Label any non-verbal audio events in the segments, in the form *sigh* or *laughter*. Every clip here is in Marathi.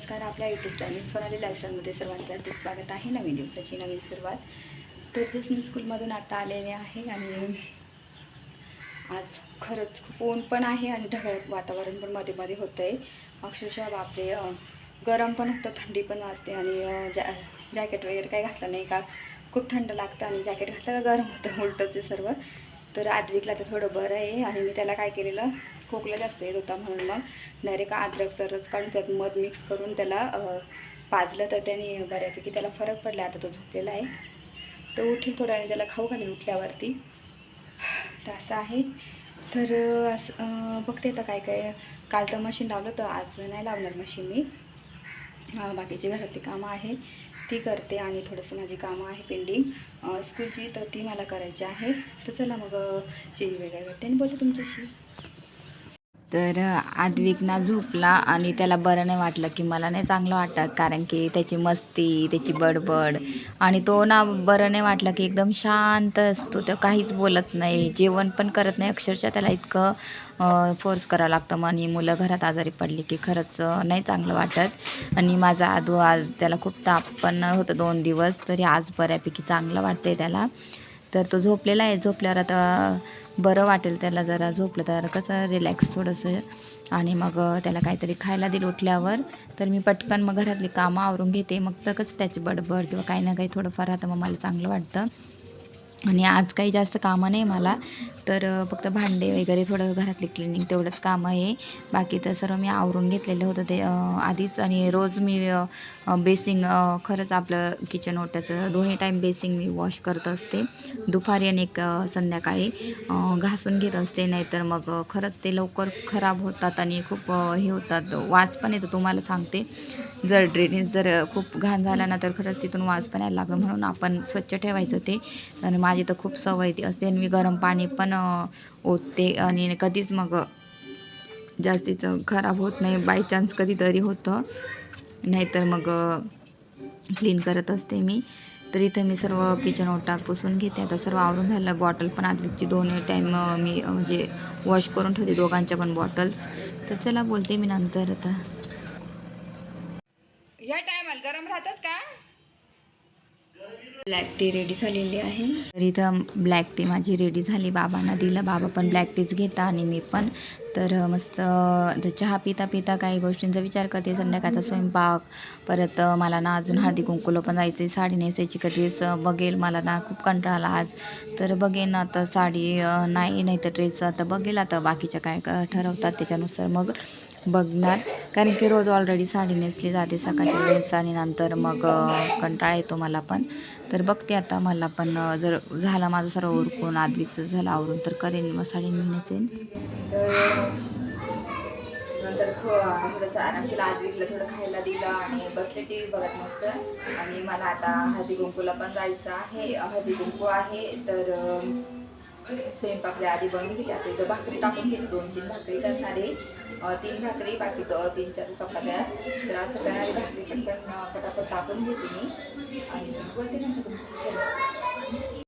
नमस्कार आपल्या यूट्यूब चॅनल सोनाली लाईफस्टाईलमध्ये सर्वांचं हार्दिक स्वागत आहे. नवीन दिवसाची नवीन सुरुवात. तर जस मी स्कूलमधून आता आलेले आहे आणि आज खरंच खूप ऊन पण आहे आणि ढगाळ वातावरण पण मध्ये मध्ये होतं आहे अक्षरशः बापरे गरम पण होतं थंडी पण वाजते आणि जॅ जॅकेट वगैरे काही घातलं नाही का? खूप थंड लागतं आणि जॅकेट घातलं का गरम होतं उलटंच आहे सर्व. तर आदविकला तर थोडं बरं आहे आणि मी त्याला काय केलेलं खोकला जास्त येत होता म्हणून मग डायरेक्ट अद्रकचा रस काढून त्यात मध मिक्स करून त्याला पाजलं तर त्याने बऱ्यापैकी त्याला फरक पडला. आता तो झोपलेला आहे. तर उठील थोडा आणि त्याला खाऊ घालेल उठल्यावरती. तर असं आहे. तर असं बघते आता काय काय काल तर मशीन लावलं तर आज नाही लावणार मशीन मी. बाकीची घरातली कामं आहे. ती करते आणि थोडंसं माझी कामं आहे पेंडिंग स्कूलची तर ती मला करायची आहे. तर चला मग चेंज वगैरे करते. आणि बोलते तुमच्याशी. तर आद्विक ना झोपला आणि त्याला बरं नाही वाटलं की मला नाही चांगलं वाटत. कारण की त्याची मस्ती त्याची बडबड आणि तो ना बरं नाही वाटलं की एकदम शांत असतो. तो काहीच बोलत नाही. जेवण पण करत नाही. अक्षरशः त्याला इतकं फोर्स करावं लागतं. मग आणि मुलं घरात आजारी पडली की खरंच नाही चांगलं वाटत. आणि माझा आदू आज त्याला खूप ताप पण होतं दोन दिवस. तरी आज बऱ्यापैकी चांगलं वाटतंय त्याला. तर तो झोपलेला आहे. झोपल्यावर आता बरं वाटेल त्याला जरा झोपलं तर कसं रिलॅक्स थोडंसं. आणि मग त्याला काहीतरी खायला दिलं उठल्यावर. तर मी पटकन मग घरातली कामं आवरून घेते. मग तर कसं त्याची बडबड किंवा काही ना काही थोडंफार राहतं मग मला चांगलं वाटतं. आणि आज काही जास्त कामं नाही मला. तर फक्त भांडे वगैरे थोडं घरातली क्लिनिंग तेवढंच कामं आहे. बाकी तर सर्व मी आवरून घेतलेलं होतं ते आधीच. आणि रोज मी बेसिंग खरंच आपलं किचन ओट्याचं दोन्ही टाईम बेसिंग मी वॉश करत असते. दुपारी आणि एक संध्याकाळी घासून घेत असते. नाहीतर मग खरंच ते लवकर खराब होतात आणि खूप हे होतात. वास पण येतो तुम्हाला सांगते. जर ड्रेनेज जर खूप घाण झाला ना तर खरंच तिथून वास पण यायला लागलं. म्हणून आपण स्वच्छ ठेवायचं ते. आणि माझी तर खूप सवय ती असते. आणि मी गरम पाणी पण ओतते. आणि कधीच मग जास्तीचं खराब होत नाही. बाय चान्स कधीतरी होतं. नाहीतर मग क्लीन करत असते मी. तर इथं मी सर्व किचन ओटाक पुसून घेते. आता सर्व आवरून झालं. बॉटल पण आधीची दोन्ही टाईम मी म्हणजे वॉश करून ठेवते. दोघांच्या पण बॉटल्स तर चला बोलते मी नंतर आता. गरम राहतात का? ब्लॅक टी रेडी झालेली आहे. तर इथं ब्लॅक टी माझी रेडी झाली. बाबांना दिलं. बाबा पण ब्लॅक टीच घेता आणि मी पण. तर मस्त चहा पिता पिता काही गोष्टींचा विचार करते. संध्याकाळचा स्वयंपाक. परत मला ना अजून हळदी कुंकुला पण जायचं साडी नेसायची का ड्रेस बघेल. मला ना खूप कंटाळा आला आज. तर बघेन आता साडी नाही नाही तर ड्रेस आता बघेल. आता बाकीच्या काय ठरवतात त्याच्यानुसार मग. बघणार. कारण की रोज ऑलरेडी साडी नेसली जाते सकाळच्या वेळेस आणि नंतर मग कंटाळा येतो मला पण. तर बघते आता मला पण जर झाला माझं सर्व उरकून आदवीचं झालं आवरून तर करेन मग साडी मी नेसेन. नंतर थोडंसं आराम केला आदवीकला थोडं खायला दिलं आणि बसले टी व्ही बघत मस्त. आणि मला आता हळदी कुंकूला पण जायचं आहे. हळदी कुंकू आहे तर स्वयंपाकरी आधी बनवून घेते. आता इथं भाकरी टाकून घेते. दोन तीन भाकरी करणारे तीन भाकरी बाकी तर तीन चार चपात्या. तर असं करणारी भाकरी पण पटापट टाकून घेते मी. आणि बोलते नंतर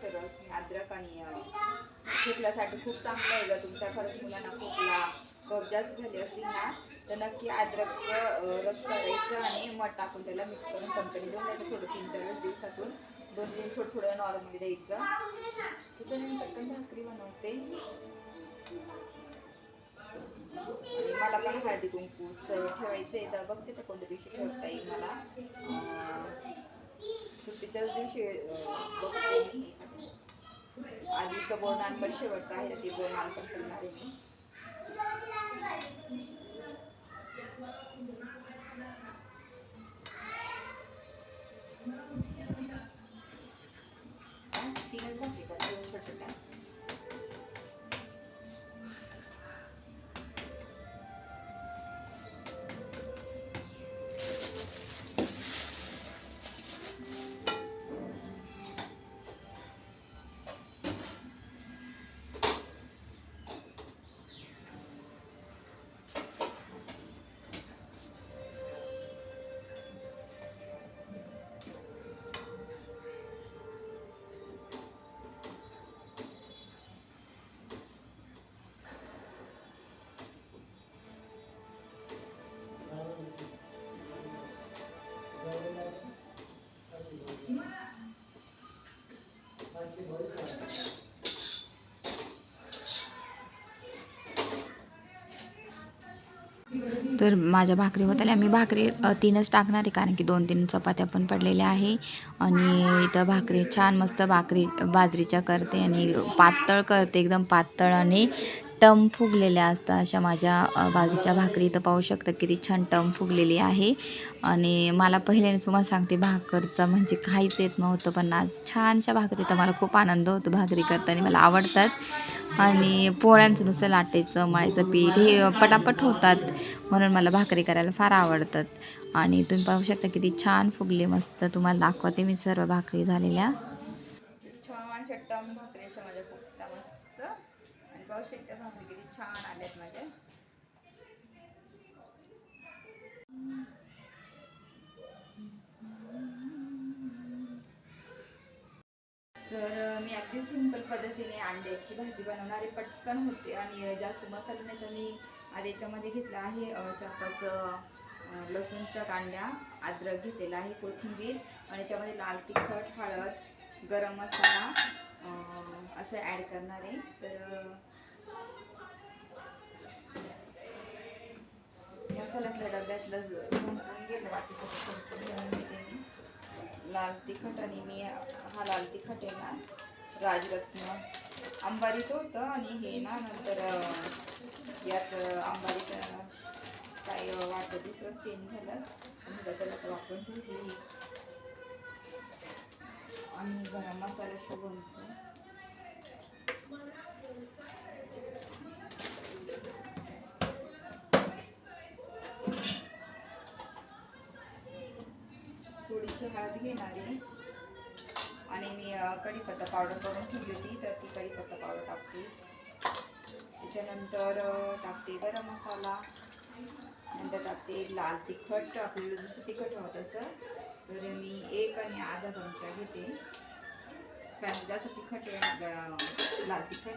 त्याला रस अद्रक आणि खोकल्यासाठी खूप चांगलं आहे जर तुमच्या खरंच मुलांना खोकला कफ जास्त झाली असतील ना तर नक्की अद्रकचं रस करायचं आणि मठ टाकून त्याला मिक्स करून चमच्याने देऊन द्यायचं थोडं तीन चार दिवसातून. दोन तीन थोडं थोडं नॉर्मली द्यायचं. तिचं मी पटकन भाकरी बनवते. आणि मला पण हळदी कुंकूच ठेवायचं आहे तर बघते तर कोणत्या दिवशी ठेवता येईल मला. सुट्टीच्याच दिवशी बघतो बघते मी आधीचं बोलणार पण शेवटचं आहे ते बोलणार पण करणार आहे मी. तर माझ्या भाकरी होत्या मी भाकरी तीनच टाकणार आहे कारण की दोन तीन चपात्या पण पडलेल्या आहे. आणि इथं भाकरी छान मस्त भाकरी बाजरीच्या करते आणि पातळ करते एकदम पातळ आणि टम फुगलेल्या असतात. अशा माझ्या बाजूच्या भाकरी इथं पाहू शकता किती छान टम फुगलेली आहे. आणि मला पहिल्याने तुम्हाला सांगते भाकरचं म्हणजे काहीच येत नव्हतं पण आज छानशा भाकरी तर मला खूप आनंद होतो भाकरी करताना. मला आवडतात. आणि पोळ्यांचं नुसतं लाटायचं मळायचं पीठ हे पटापट होतात म्हणून मला भाकरी करायला फार आवडतात. आणि तुम्ही पाहू शकता किती छान फुगले मस्त. तुम्हाला दाखवते मी सर्व भाकरी झालेल्या. छान टम भाकरी अशा माझ्या फुगता मस्त आणि पाहू शकता भाकरी किती छान आलेत माझ्या तर मी अगदी सिंपल पद्धतीने अंड्याची भाजी बनवणारे पटकन होते आणि जास्त मसाला नाही तर मी आधी याच्यामध्ये घेतला आहे अ, चार पाच लसूणच्या कांड्या अद्रक घेतलेला आहे कोथिंबीर आणि याच्यामध्ये लाल तिखट हळद गरम मसाला असं ॲड करणार आहे. तर मसाल्यातल्या डब्यातलं ज- संपून गेलं. बाकीचं घेऊन लाल तिखट आणि मी हा लाल तिखट आहे ना राजरत्न. अंबारीचं होतं आणि हे ना नंतर याचं अंबारीचं काय वाटतं दुसरं चेंज झालं. आणि त्याला तर वापरून ठेवली आणि गरम मसाला शुभमचं हळद घेणार. आहे आणि मी कढीपत्ता पावडर करून ठेवली होती तर ती कढीपत्ता पावडर टाकते. त्याच्यानंतर टाकते गरम मसाला. नंतर टाकते लाल तिखट. आपल्याला जसं तिखट हवं तसं. तर मी एक आणि अर्धा चमचा घेते. कारण जास्त तिखट आहे लाल तिखट.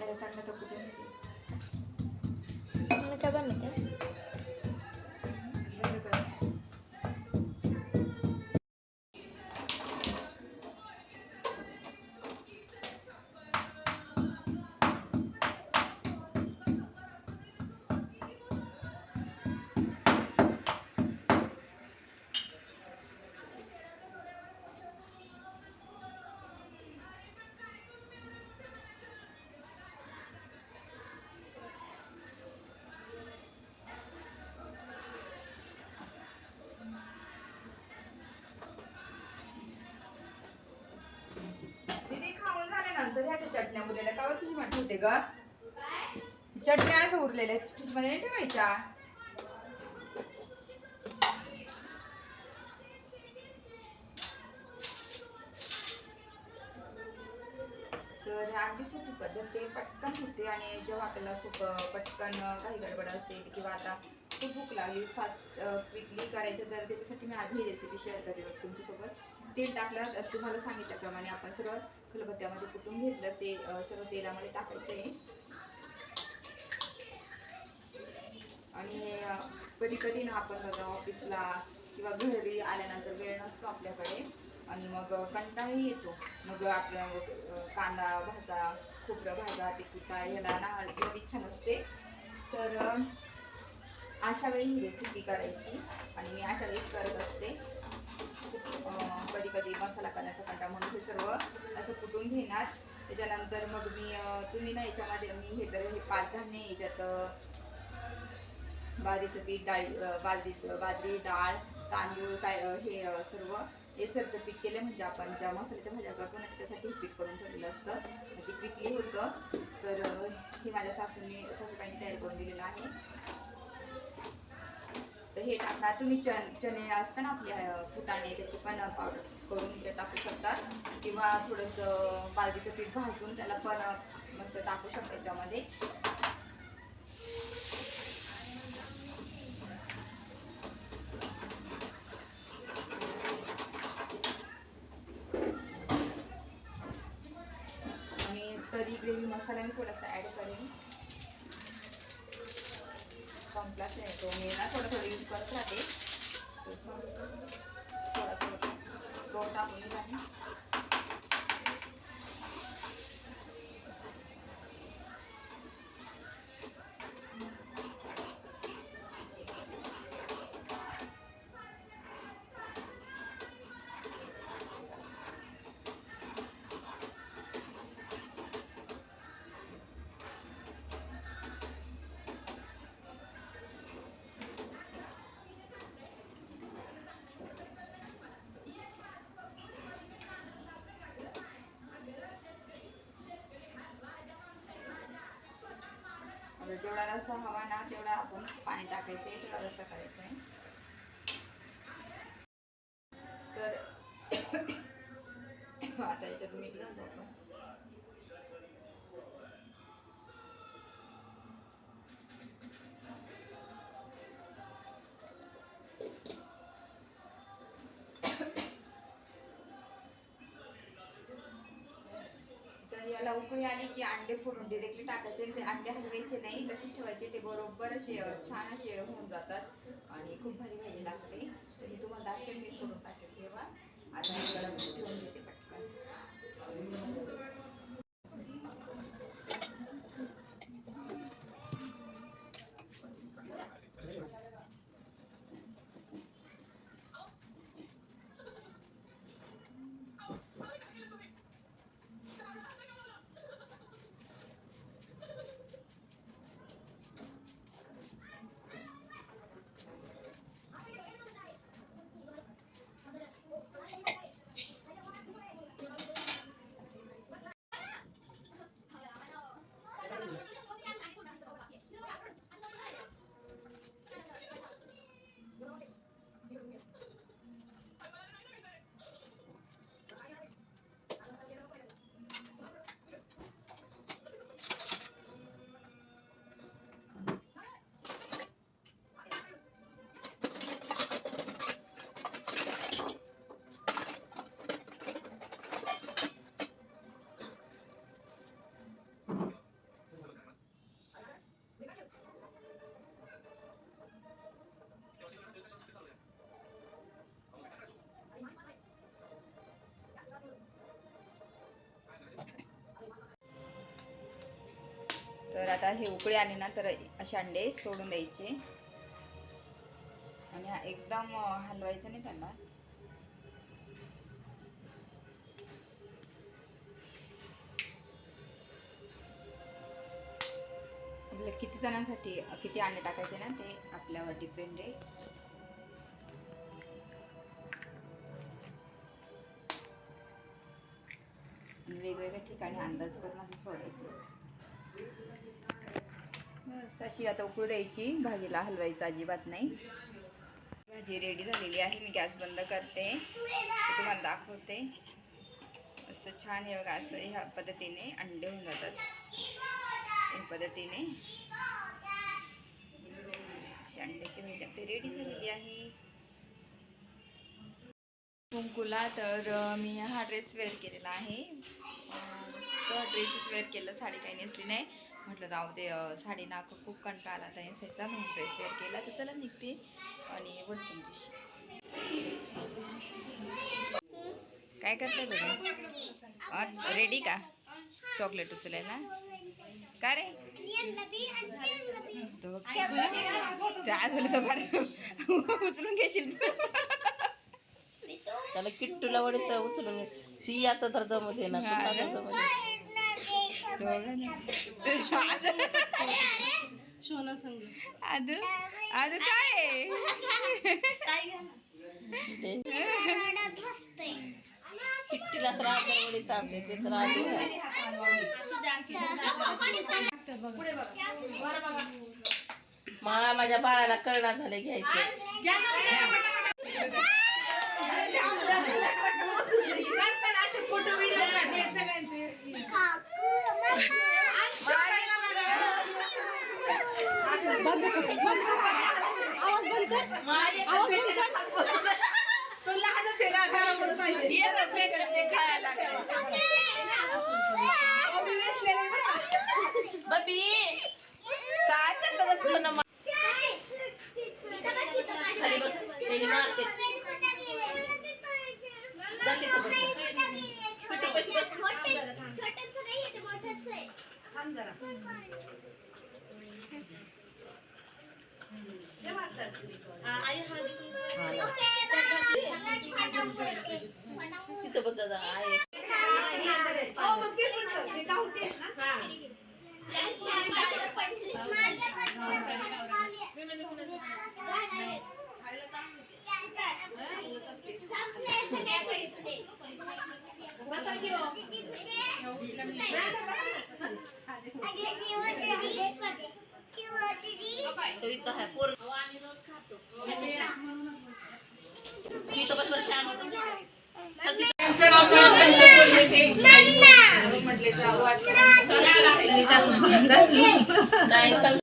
याला चांगलं तर कुठे घेते नंतर ह्याच्या चटण्या उरलेल्या. का फ्रीजमध्ये ठेवते ग? चटण्या असं उरलेल्या फ्रीजमध्ये नाही ठेवायच्या? तर अगदी सोपी पद्धत ते पटकन होते आणि जेव्हा आपल्याला खूप पटकन काही गडबड असेल किंवा आता खूप भूक लागली फास्ट क्विकली करायचं तर त्याच्यासाठी मी आजही रेसिपी शेअर करते तुमच्यासोबत. तेल टाकलं तर तुम्हाला सांगितल्याप्रमाणे आपण सर्व खलबत्त्यामध्ये कुटून घेतलं ते सर्व तेलामध्ये टाकायचं आहे. आणि कधी कधी ना आपण बघा ऑफिसला किंवा घरी आल्यानंतर वेळ नसतो आपल्याकडे. आणि मग कंटाळाही येतो. मग आपल्या कांदा भाजा खोबरं भाजा ते काय ह्याला ना इच्छा नसते तर अशा वेळी ही रेसिपी करायची. आणि मी अशा वेळीच करत असते. कधी कधी मसाला करण्याचा कंटा म्हणून हे सर्व असं कुटून घेणार. त्याच्यानंतर मग मी तुम्ही ना याच्यामध्ये मी हे तर हे पाच धान्य याच्यात बाजरीचं पीठ डाळी बाजरीचं बाजरी डाळ तांदूळ काय हे सर्व सर्व एसरचं पीठ केलं म्हणजे आपण ज्या मसाल्याच्या भाज्या करतो ना त्याच्यासाठी हे पीठ करून ठेवलेलं असतं. म्हणजे पिकली होतं. तर हे माझ्या सासूने सासूबाईंनी तयार करून दिलेलं आहे. तर हे टाकणार तुम्ही चन चणे असतं ना आपले फुटाणे त्याची पण पावडर करून इथे टाकू शकता. किंवा थोडंसं बाजरीचं पीठ भाजून त्याला पण मस्त टाकू शकता त्याच्यामध्ये आणि तरी ग्रेव्ही मसाला मी थोडासा ॲड करेन संपलाच आहे तो मी ना आता जेवढा रस्सा हवा ना तेवढा आपण पाणी टाकायचं आहे तेवढा रस्सा करायचा आहे तर *coughs* आता याच्यात मीठ घालतो आपण. उकळी आली की अंडे फोडून डिरेक्टली टाकायचे ते अंडे हलवायचे नाही तसेच ठेवायचे. ते बरोबर असे छान असे होऊन जातात आणि खूप भारी भाजी लागते. तर मी तुम्हाला दाखवेल मी फोडून टाकेल तेव्हा. आता ठेवून घेते तर आता हे उकळी आले ना तर असे अंडे सोडून द्यायचे. आणि एकदम हलवायचं नाही त्यांना. आपल्या किती जणांसाठी किती अंडे टाकायचे ना ते आपल्यावर डिपेंड आहे. वेगवेगळ्या ठिकाणी अंदाज करून असं सोडायचे. बस अशी आता उकळू द्यायची. भाजीला हलवायचं अजिबात नाही. भाजी रेडी झालेली आहे. मी गॅस बंद करते. तुम्हाला दाखवते. असं छान हे बघा असं ह्या पद्धतीने अंडे होऊन जातात. ह्या पद्धतीने. अंड्याची भाजी आपली रेडी झालेली आहे. कुंकुला तर मी हा ड्रेस वेअर केलेला आहे. ड्रेसच वेअर केलं साडी काही नेसली नाही. म्हटलं जाऊ दे साडी नाक खूप कंटाळा आला आता नेसायचा म्हणून ड्रेस वेअर केला. तर चला निघते आणि बोल तुमच्याशी काय करताय बघा रेडी का? चॉकलेट उचलायला? का रे? तर उचलून घेशील तू. त्याला किट्टूला वडीत उचलून घे. शियाचा तर जमत आदू आदू काय आहे? ते किट्टीला तर आपण वडीत आणते ते तर आलू आहे. मा माझ्या बाळाला कळणार झाले घ्यायचे तो लहानच आहे रागावर पाहिजे. येतच भेटत नाही खायला आम्ही वेचलेलं ना. बबी काय करत बसलं ना छोट्यांचं नाही आहे ते मोठ्यांचं आहे. थांब जरा. तिथं बघ दादा आहे तो इथं आहे पोर. मी तो बस वर्ष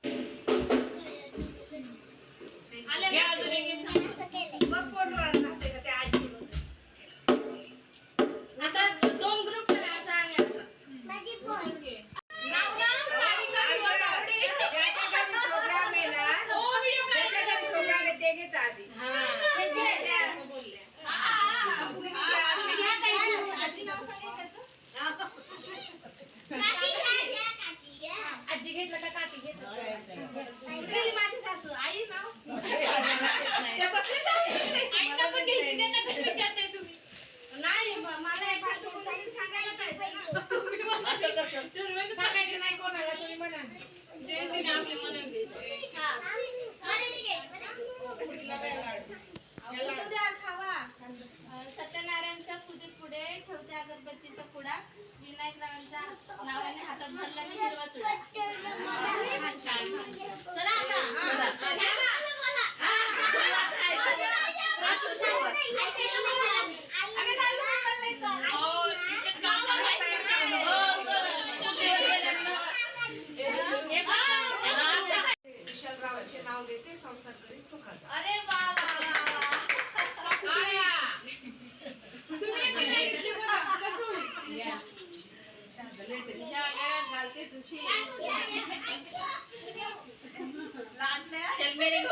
हातात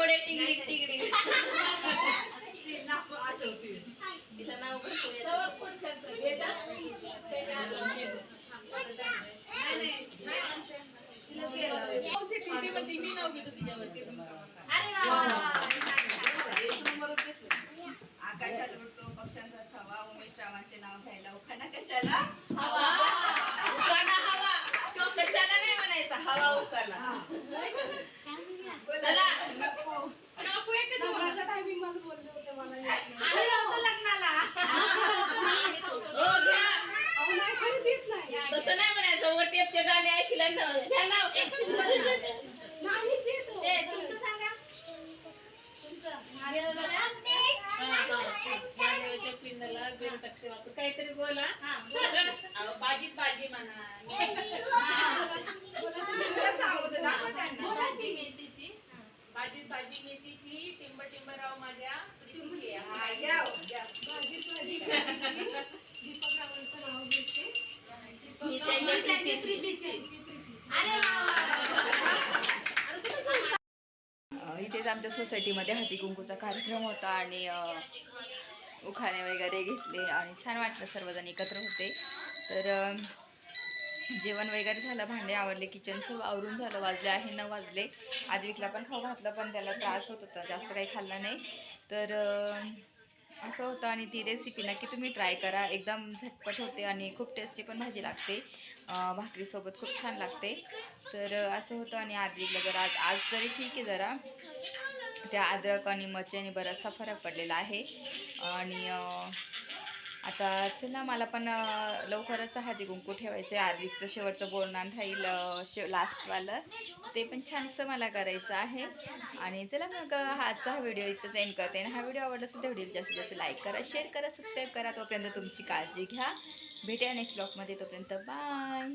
घोडे टिंगडी टिंगडी तिला नाव पण अरे वा वा वा आकाशात उडतो पक्ष्यांचा थवा उमेश रावांचे नाव घ्यायला उखाणा कशाला उकाना हवा तो कशाला नाही म्हणायचा हवा उकाना चला आम्ही नव्हतो लग्नाला हो घ्या तसं नाही म्हणायचं वर टेपचे गाणे ऐकलं ना घ्या नाव. ते तुमचं सांगा तुमचं महादेव महादेवाच्या पिंडाला बेल टाकते वाटतं. काहीतरी बोला हा अहो, म्हणा मेथीची. मेथीची टिंब टिंबराव माझ्या इथेच आमच्या सोसायटीमध्ये हळदी कुंकूचा कार्यक्रम होता आणि उखाणे वगैरे घेतले आणि छान वाटलं सर्वजण एकत्र होते. तर जेवण वगैरे झालं भांडे आवडले किचन सर्व आवरून झालं वाजले आहे न वाजले. आद्विकला पण खाऊ घातलं पण त्याला त्रास होत होता जास्त काही खाल्ला नाही. तर असं होतं आणि ती रेसिपी नक्की तुम्ही ट्राय करा. एकदम झटपट होते आणि खूप टेस्टी पण भाजी लागते. भाकरीसोबत खूप छान लागते. तर असं होतं आणि आदविकला जरा आज आज तरी ठीक आहे जरा. त्या अद्रक आणि मरच्याने बराचसा फरक पडलेला आहे. आणि आता चला मला पण लवकरच हळदी कुंकू ठेवायचं आहे आद्विकचं शेवटचं बोलणार राहील शे लास्टवालं ते पण छानसं मला करायचं आहे. आणि चला मग आजचा हा व्हिडिओ इथं एंड करते. आणि हा व्हिडिओ आवडला असेल तर व्हिडिओ जास्तीत जास्त लाईक करा शेअर करा सबस्क्राईब करा. तोपर्यंत तुमची काळजी घ्या. भेटूया नेक्स्ट ब्लॉगमध्ये तोपर्यंत बाय